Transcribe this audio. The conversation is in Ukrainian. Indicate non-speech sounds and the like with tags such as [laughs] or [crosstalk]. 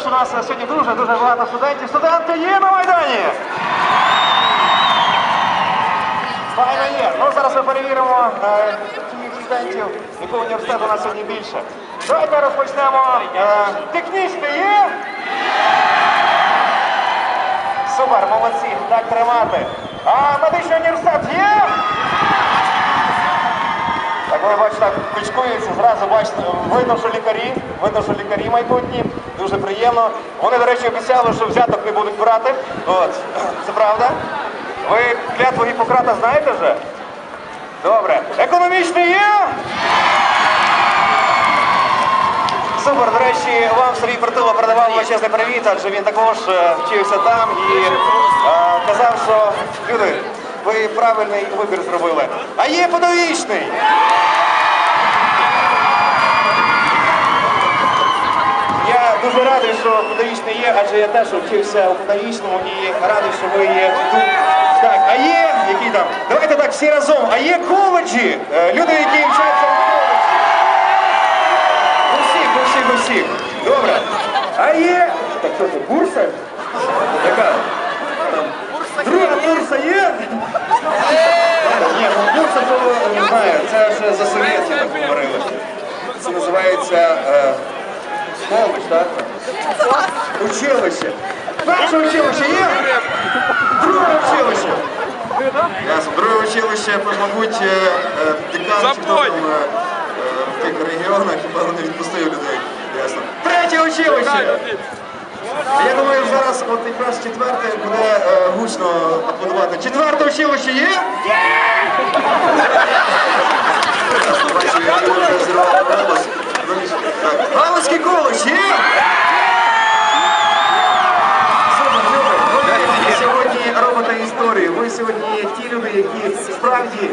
Що у нас сьогодні дуже-дуже багато студентів. Студенти є на Майдані? Файно є. Ну, зараз ми перевіримо е, студентів, якого університету у нас сьогодні більше. Давайте розпочнемо. Е, є? Супер, молодці, так тримати. А медичний університет є? Ви бачите, так кучкуються, зразу бачите, видно, що лікарі, видно, що лікарі майбутні, дуже приємно. Вони, до речі, обіцяли, що взяток не будуть брати. От, це правда. Ви клятву Гіппократа знаєте вже? Добре. Економічний є? Супер, до речі, вам Сергій Притула передавав величезний привіт, адже він також е, вчився там і е, казав, що люди, ви правильний вибір зробили. А є подовічний. Я дуже радий, що педагогічний є, адже я теж вчився у педагогічному і радий, що ви є тут. Так, а є, які там? Давайте так всі разом. А є коледжі, Е, люди, які вчаться в коледжі. У всіх, у. Добре. А є. Так що це, бурса? Яка? Друга бурса є? Ні, ну бурса то не знаю, це ж за совєтів так говорили. Це називається е, коледж, так? Училище. Перше училище є? Друге училище. Ясно. Друге училище, мабуть, е, е, декан чи хто там е, е, в тих регіонах, [laughs] хіба вони відпустили людей. Ясно. Третє училище. Я думаю, зараз от якраз четверте буде е, гучно аплодувати. Четверте училище є? Бачу, я вже зірвав голос. Так. Галицький коледж є? Супер, люди, ви сьогодні сьогодні ті люди, які справді.